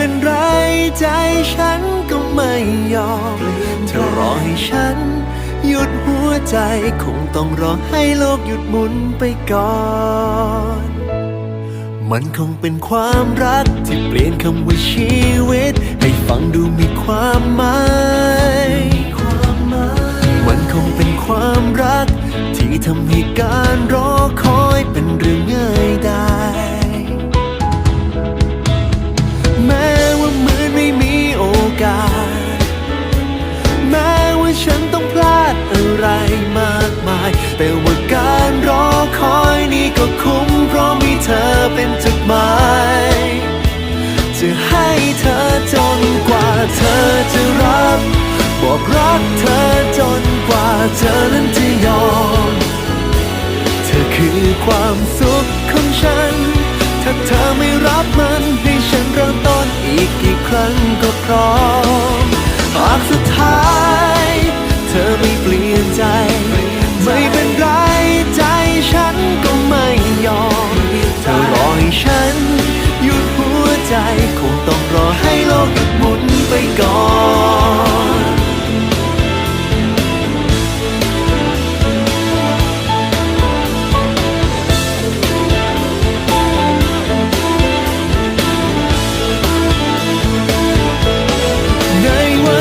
เป็นไรใจฉันก็ไม่ยอมเธอรอให้ฉัน หยุดหัวใจคงต้องรอให้โลกหยุดหมุนไปก่อน มันคงเป็นความรักที่เปลี่ยนคำว่าชีวิต ให้ฟังดูมีความหมาย บอกรักเธอจนกว่าเธอนั้นจะยอม เธอคือความสุขของฉัน ถ้าเธอไม่รับมันให้ฉันเริ่มต้นอีกกี่ครั้งก็พร้อม หากสุดท้าย เธอไม่เปลี่ยนใจ ไม่เป็นไรใจฉันก็ไม่ยอม เธอรอให้ฉันหยุดหัวใจคงต้องรอให้โลกหมุนไปก่อน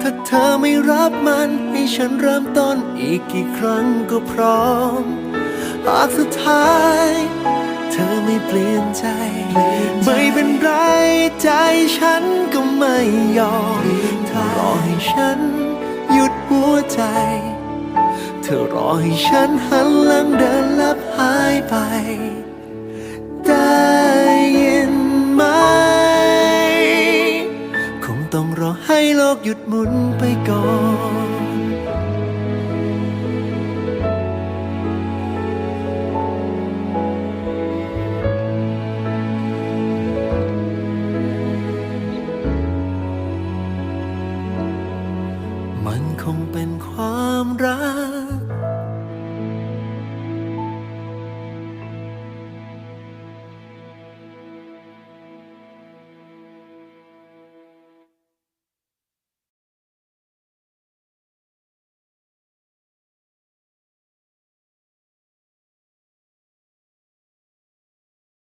ถ้าเธอไม่รับมัน ให้ฉันเริ่มต้นอีกกี่ครั้งก็พร้อม หากสุดท้าย เธอไม่เปลี่ยนใจ ไม่เป็นไรใจฉันก็ไม่ยอมรอให้ฉันหยุดหัวใจ เธอรอให้ฉันหันหลังเดินลับหายไป โลกหยุดหมุนไปก่อนมันคงเป็นความรัก